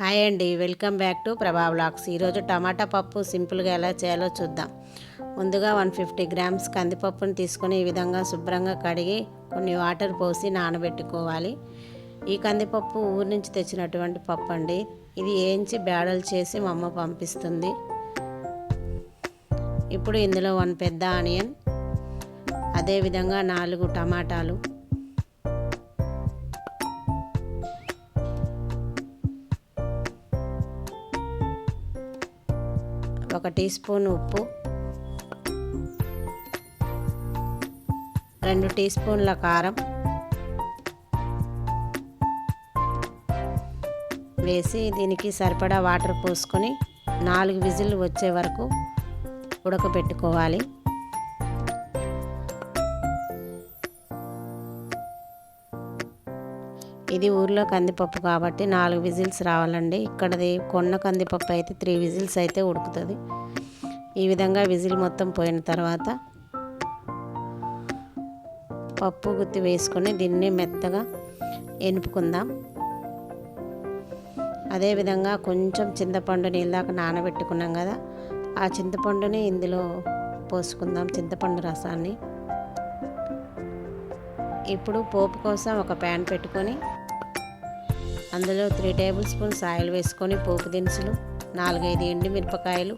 Hi అండి. Welcome back to Prabha blogs ఈరోజు టమాటా పప్పు సింపుల్గా ఎలా చేయాలో చూద్దాం. ముందుగా వన్ ఫిఫ్టీ గ్రామ్స్ కందిపప్పును తీసుకొని ఈ విధంగా శుభ్రంగా కడిగి కొన్ని వాటర్ పోసి నానబెట్టుకోవాలి. ఈ కందిపప్పు ఊరి నుంచి తెచ్చినటువంటి పప్పు అండి. ఇది వేయించి బ్యాడలు చేసి మా అమ్మ పంపిస్తుంది. ఇప్పుడు ఇందులో వన్ పెద్ద ఆనియన్ అదేవిధంగా నాలుగు టమాటాలు ఒక టీ స్పూన్ ఉప్పు. రెండు టీ స్పూన్ల కారం. వేసి దీనికి సరిపడా వాటర్ పోసుకొని నాలుగు విజిల్ వచ్చే వరకు ఉడకబెట్టుకోవాలి. ఇది ఊర్లో కందిపప్పు కాబట్టి నాలుగు విజిల్స్ రావాలండి. ఇక్కడది కొన్న కందిపప్పు అయితే త్రీ విజిల్స్ అయితే ఉడుకుతుంది. ఈ విధంగా విజిల్ మొత్తం పోయిన తర్వాత పప్పు గుత్తి వేసుకొని దీన్ని మెత్తగా ఎనుపుకుందాం. అదేవిధంగా కొంచెం చింతపండుని ఇందాక నానబెట్టుకున్నాం కదా ఆ చింతపండుని ఇందులో పోసుకుందాం చింతపండు రసాన్ని. ఇప్పుడు పోపు కోసం ఒక ప్యాన్ పెట్టుకొని అందులో త్రీ టేబుల్ స్పూన్స్ ఆయిల్ వేసుకొని పోపు దినుసులు నాలుగైదు ఎండు మిరపకాయలు.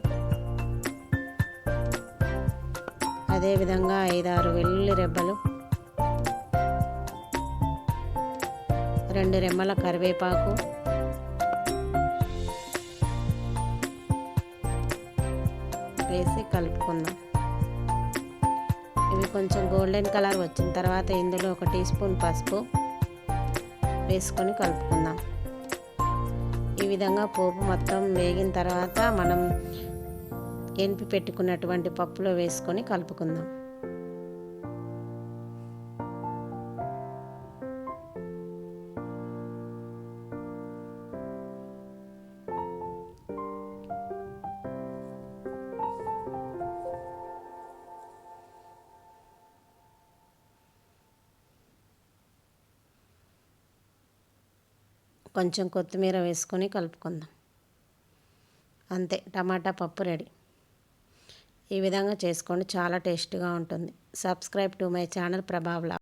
అదేవిధంగా ఐదారు వెల్లుల్లి రెబ్బలు. రెండు రెమ్మల కరివేపాకు. వేసి కలుపుకుందాం. ఇవి కొంచెం గోల్డెన్ కలర్ వచ్చిన తర్వాత ఇందులో ఒక టీ స్పూన్ పసుపు. వేసుకొని కలుపుకుందాం. ఈ విధంగా పోపు మొత్తం వేగిన తర్వాత మనం ఎనిపి పెట్టుకున్నటువంటి పప్పులో వేసుకొని కలుపుకుందాం. కొంచెం కొత్తిమీర వేసుకొని కలుపుకుందాం. అంతే టమాటా పప్పు రెడీ. ఈ విధంగా చేసుకోండి చాలా టేస్ట్గా ఉంటుంది. Subscribe to my channel ప్రభావ్లా.